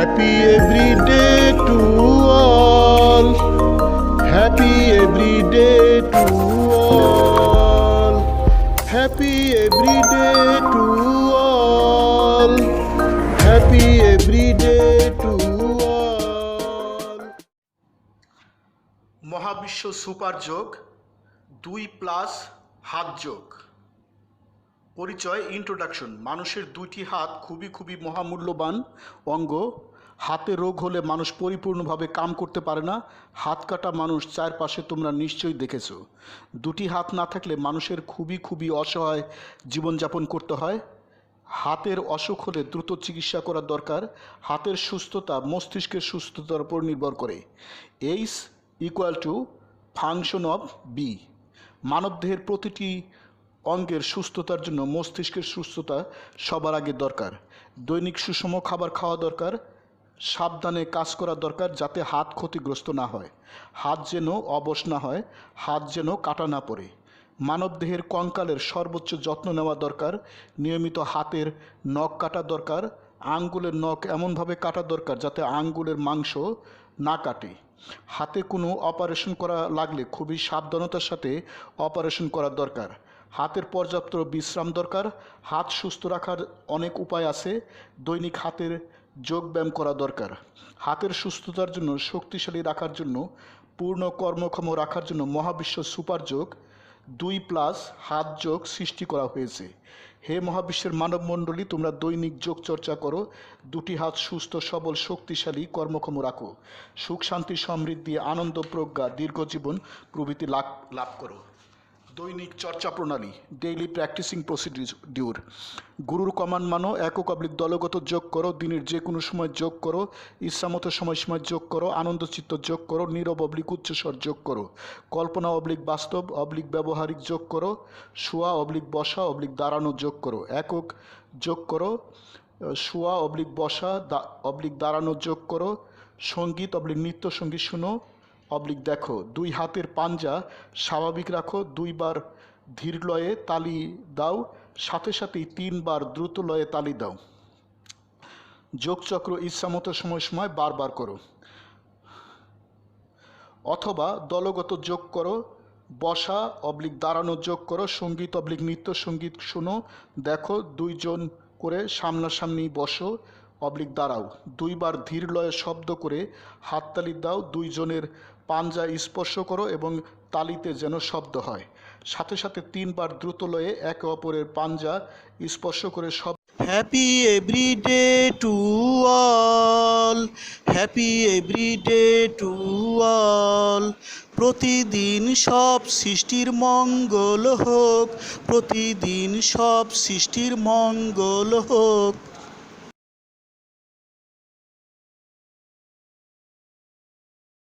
Happy every day to all. Happy every day to all. Happy every day to all. Happy every day to all. মহাবিশ্ব super যোগ দুই plus had যোগ পরিচয় introduction মানুষের দুইটি হাত খুবই খুবই মহামূল্যবান অঙ্গ হাতে রোগ হলে মানুষ পরিপূর্ণভাবে কাম করতে পারে না। হাত কাটা মানুষ চারপাশে তোমরা নিশ্চয়ই দেখেছ। দুটি হাত না থাকলে মানুষের খুবই খুবই অসহায় জীবনযাপন করতে হয়। হাতের অসুখ হলে দ্রুত চিকিৎসা করা দরকার। হাতের সুস্থতা মস্তিষ্কের সুস্থতার উপর নির্ভর করে। H equal to function of B মানবদেহের প্রতিটি অঙ্গের সুস্থতার জন্য মস্তিষ্কের সুস্থতা সবার আগে দরকার। দৈনিক সুষম খাবার খাওয়া দরকার। সাবধানে কাজ করা দরকার যাতে হাত ক্ষতিগ্রস্ত না হয়। হাত যেন অবশ না হয়, হাত যেন কাটা না পড়ে। মানবদেহের কঙ্কালের সর্বোচ্চ যত্ন নেওয়া দরকার, নিয়মিত হাতের নখ কাটা দরকার, আঙ্গুলের নখ এমনভাবে কাটা দরকার যাতে আঙ্গুলের মাংস না কাটে। হাতে কোনো অপারেশন করা লাগলে খুবই সাবধানতার সাথে অপারেশন করা দরকার। হাতের পর্যাপ্ত বিশ্রাম দরকার, হাত সুস্থ রাখার অনেক উপায় আছে। দৈনিক হাতের যোগব্যায়াম করা দরকার। হাতের সুস্থতার জন্য, শক্তিশালী রাখার জন্য, পূর্ণ কর্মক্ষম রাখার জন্য মহাবিশ্ব সুপার যোগ দুই প্লাস হাত যোগ সৃষ্টি করা হয়েছে। হে মহাবিশ্বের মানবমণ্ডলী, তোমরা দৈনিক যোগ চর্চা করো, দুটি হাত সুস্থ, সবল, শক্তিশালী কর্মক্ষম রাখো। সুখ, শান্তি, সমৃদ্ধি, আনন্দ, প্রজ্ঞা দীর্ঘজীবন প্রভৃতি লাভ লাভ করো। দৈনিক চর্চা প্রণালী ডেইলি প্র্যাকটিসিং প্রসিডিউর গুরুর কমান মানো, একক অবলিক দলগত যোগ করো, দিনের যে কোনো সময় যোগ করো, ইচ্ছামতো সময় সময় যোগ করো আনন্দচিত্ত যোগ করো, নীরব অবলিক উচ্চস্বর যোগ করো। কল্পনা অবলিক বাস্তব অবলিক ব্যবহারিক যোগ করো, শোয়া অবলিক বসা অবলিক দাঁড়ানো যোগ করো। একক যোগ করো, শোয়া অবলিক বসা অবলিক দাঁড়ানো যোগ করো, সংগীত অবলিক নৃত্য সংগীত শুনো অবলিক দেখো, দুই হাতের পাঞ্জা, স্বাভাবিক রাখো, দুইবার ধীর লয়ে তালি দাও, সাথে সাথেই তিনবার দ্রুত লয়ে তালি দাও। যোগচক্র ইচ্ছামতো সময় সময় বারবার করো। অথবা দলগত যোগ করো, বসা, অবলিক দাঁড়ানো যোগ করো, সংগীত, অবলিক নৃত্য, সংগীত শোনো, দেখো, দুইজন করে সামনাসামনি বসো অবলিক দাঁড়াও দুইবার ধীর লয়ে শব্দ করে হাততালি দাও, দুইজনের পাঞ্জা স্পর্শ করো এবং তালিতে যেন শব্দ হয় সাথে সাথে তিনবার দ্রুত লয়ে একে অপরের পাঞ্জা স্পর্শ করে শব্দ happy to all. Happy every day to all. প্রতিদিন সব সৃষ্টির মঙ্গল হোক প্রতিদিন সব সৃষ্টির মঙ্গল হোক